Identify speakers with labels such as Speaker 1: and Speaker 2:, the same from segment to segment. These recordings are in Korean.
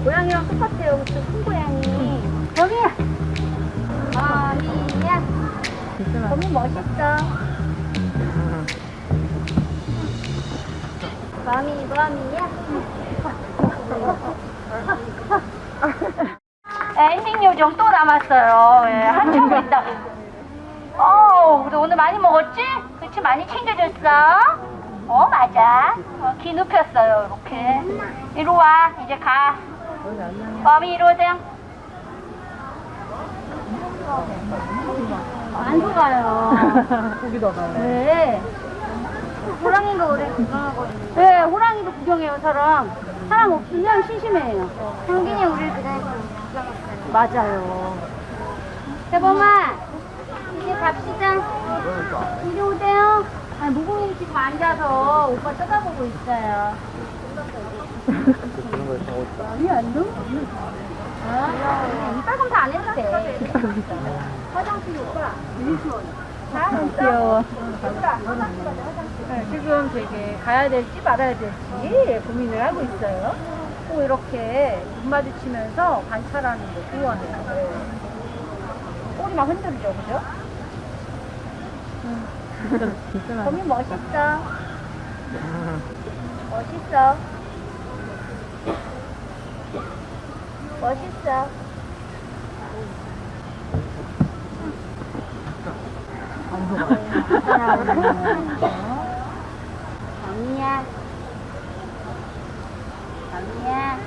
Speaker 1: 고양이랑 똑같아요. 그쵸? 큰 고양이. 범이야. 범이야. 범이 멋있어. 범이 범이야. 엔딩 요정 또 남았어요. 예, 한참 더 있다. 어, 우리 오늘 많이 먹었지? 그치, 많이 챙겨줬어? 어, 맞아. 어, 기 눕혔어요, 이렇게. 이리 와, 이제 가. 범이 이리 오세요. 안 속아요.
Speaker 2: 고기 넣어봐요.
Speaker 1: 네. 호랑이가 오래 구경하거든요. 네, 호랑이도 구경해요, 사람. 사람 없으면 심심해요. 형균이 우리 그날 구경했어요. 맞아요. 대범아, 이제 갑시다. 이리 오세요. 아니, 무공이 지금 앉아서 오빠 쳐다보고 있어요. 아니, 안 돼? 아, 이빨 검사 안 해도 돼. 화장실 오빠.
Speaker 2: 귀여워.
Speaker 1: 네, 지금 되게 가야 될지 말아야 될지 고민을 하고 있어요. 또 이렇게 눈 마주치면서 관찰하는 게 좋아해요. 꼬리 막 흔들죠, 그죠?
Speaker 2: 많이.
Speaker 1: 범이 멋있어. 멋있어. 멋있어. 범이야. 범이야.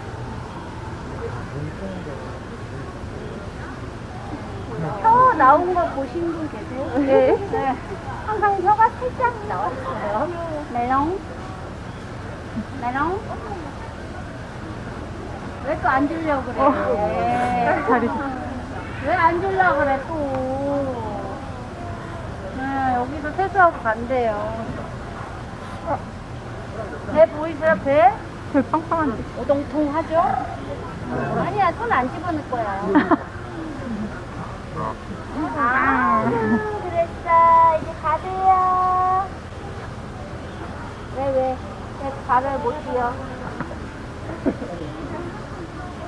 Speaker 1: 혀 나온 거 보신 분 계세요? 네. 항상 혀가 살짝 나왔어요. 멜롱. 멜롱. 왜 또 앉으려고 그래?
Speaker 2: 어, 다리.
Speaker 1: 왜 앉으려고 그래, 또. 네, 여기서 세수하고 간대요. 어. 배 보이세요, 배?
Speaker 2: 별 빵빵한데.
Speaker 1: 오동통하죠? 아니야, 손 안 집어넣을 거야. 아, 그랬어. 이제 가세요. 왜, 왜? 왜 발을 못 뛰어?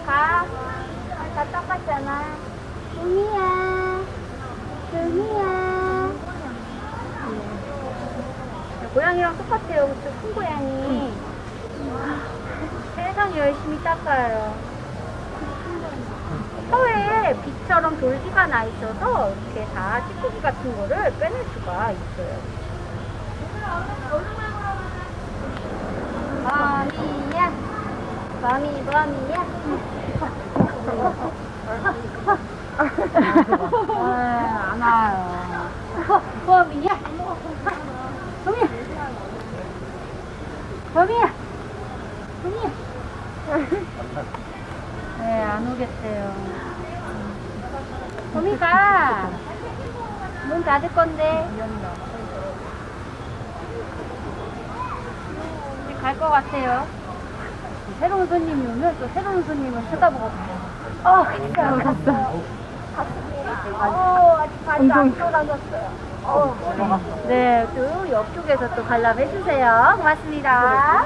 Speaker 1: 가. 다 똑같잖아. dum이야. dum이야. 고양이랑 똑같아요. 그쵸? 큰 고양이. 세상 열심히 닦아요. 빛처럼 돌기가 나 있어서 이렇게 다 찌꺼기 같은 거를 빼낼 수가 있어요. 범이, 범이야. 아, 안 와요. 범이야. 범이야. 범이야. 범이야. 네, 안 오겠대요. 범이가 문 닫을 건데. 이제 갈 것 같아요. 새로운 손님이 오면 또 새로운 손님을 쳐다보거든요. 어, 갔어요. 갔습니다. 어, 아직 발이 안 돌아졌어요. 어, 네, 또 옆쪽에서 또 관람해 주세요. 고맙습니다.